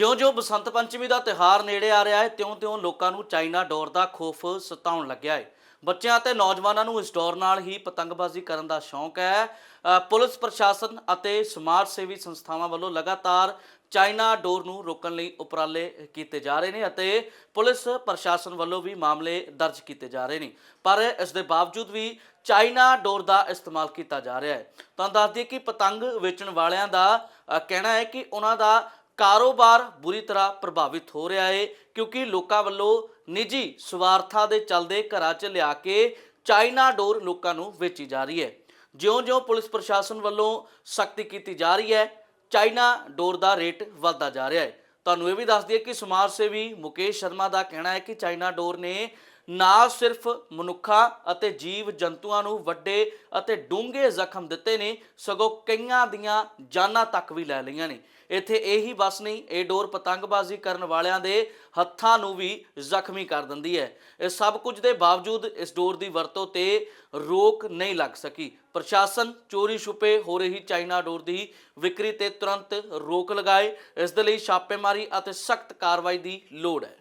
ਜਿਉਂ-ਜਿਉਂ ਬਸੰਤ ਪੰਚਮੀ ਦਾ ਤਿਉਹਾਰ ਨੇੜੇ ਆ ਰਿਹਾ ਹੈ, ਤਿਉਂ-ਤਿਉਂ ਲੋਕਾਂ ਨੂੰ ਚਾਈਨਾ ਡੋਰ ਦਾ ਖੋਫ ਸਤਾਉਣ ਲੱਗਿਆ ਹੈ। ਬੱਚਿਆਂ ਅਤੇ ਨੌਜਵਾਨਾਂ ਨੂੰ ਇਸ ਡੋਰ ਨਾਲ ਹੀ ਪਤੰਗਬਾਜ਼ੀ ਕਰਨ ਦਾ ਸ਼ੌਂਕ ਹੈ। ਪੁਲਿਸ ਪ੍ਰਸ਼ਾਸਨ ਅਤੇ ਸਮਾਜ ਸੇਵੀ ਸੰਸਥਾਵਾਂ ਵੱਲੋਂ ਲਗਾਤਾਰ ਚਾਈਨਾ ਡੋਰ ਨੂੰ ਰੋਕਣ ਲਈ ਉਪਰਾਲੇ ਕੀਤੇ ਜਾ ਰਹੇ ਨੇ ਅਤੇ ਪੁਲਿਸ ਪ੍ਰਸ਼ਾਸਨ ਵੱਲੋਂ ਵੀ ਮਾਮਲੇ ਦਰਜ ਕੀਤੇ ਜਾ ਰਹੇ ਨੇ। ਪਰ ਇਸ ਦੇ ਬਾਵਜੂਦ ਵੀ ਚਾਈਨਾ ਡੋਰ ਦਾ ਇਸਤੇਮਾਲ ਕੀਤਾ ਜਾ ਰਿਹਾ ਹੈ। ਤਾਂ ਦੱਸ ਦਈਏ ਕਿ ਪਤੰਗ ਵੇਚਣ ਵਾਲਿਆਂ ਦਾ ਕਹਿਣਾ ਹੈ ਕਿ ਉਹਨਾਂ ਦਾ ਕਾਰੋਬਾਰ ਬੁਰੀ ਤਰ੍ਹਾਂ ਪ੍ਰਭਾਵਿਤ ਹੋ ਰਿਹਾ ਹੈ ਕਿਉਂਕਿ ਲੋਕਾਂ ਵੱਲੋਂ ਨਿੱਜੀ ਸਵਾਰਥਾਂ ਦੇ ਚੱਲਦੇ ਘਰਾਂ 'ਚ ਲਿਆ ਕੇ ਚਾਈਨਾ ਡੋਰ ਲੋਕਾਂ ਨੂੰ ਵੇਚੀ ਜਾ ਰਹੀ ਹੈ। ਜਿਉਂ-ਜਿਉਂ ਪੁਲਿਸ ਪ੍ਰਸ਼ਾਸਨ ਵੱਲੋਂ ਸਖਤੀ ਕੀਤੀ ਜਾ ਰਹੀ ਹੈ, ਚਾਈਨਾ ਡੋਰ ਦਾ ਰੇਟ ਵੱਧਦਾ ਜਾ ਰਿਹਾ ਹੈ। ਤੁਹਾਨੂੰ ਇਹ ਵੀ ਦੱਸ ਦਈਏ ਕਿ ਸਮਾਜ ਸੇਵੀ ਮੁਕੇਸ਼ ਸ਼ਰਮਾ ਦਾ ਕਹਿਣਾ ਹੈ ਕਿ ਚਾਈਨਾ ਡੋਰ ਨੇ ਨਾ ਸਿਰਫ ਮਨੁੱਖਾਂ ਅਤੇ ਜੀਵ ਜੰਤੂਆਂ ਨੂੰ ਵੱਡੇ ਅਤੇ ਡੂੰਘੇ ਜ਼ਖਮ ਦਿੱਤੇ ਨੇ, ਸਗੋਂ ਕਈਆਂ ਦੀਆਂ ਜਾਨਾਂ ਤੱਕ ਵੀ ਲੈ ਲਈਆਂ ਨੇ। ਇੱਥੇ ਇਹੀ ਬਸ ਨਹੀਂ, ਇਹ ਡੋਰ ਪਤੰਗਬਾਜ਼ੀ ਕਰਨ ਵਾਲਿਆਂ ਦੇ ਹੱਥਾਂ ਨੂੰ ਵੀ ਜ਼ਖਮੀ ਕਰ ਦਿੰਦੀ ਹੈ। ਇਹ ਸਭ ਕੁਝ ਦੇ ਬਾਵਜੂਦ ਇਸ ਡੋਰ ਦੀ ਵਰਤੋਂ ਤੇ ਰੋਕ ਨਹੀਂ ਲੱਗ ਸਕੀ। ਪ੍ਰਸ਼ਾਸਨ ਚੋਰੀ ਛੁਪੇ ਹੋ ਰਹੀ ਚਾਈਨਾ ਡੋਰ ਦੀ ਵਿਕਰੀ ਤੇ ਤੁਰੰਤ ਰੋਕ ਲਗਾਏ। ਇਸ ਦੇ ਲਈ ਛਾਪੇਮਾਰੀ ਅਤੇ ਸਖਤ ਕਾਰਵਾਈ ਦੀ ਲੋੜ ਹੈ।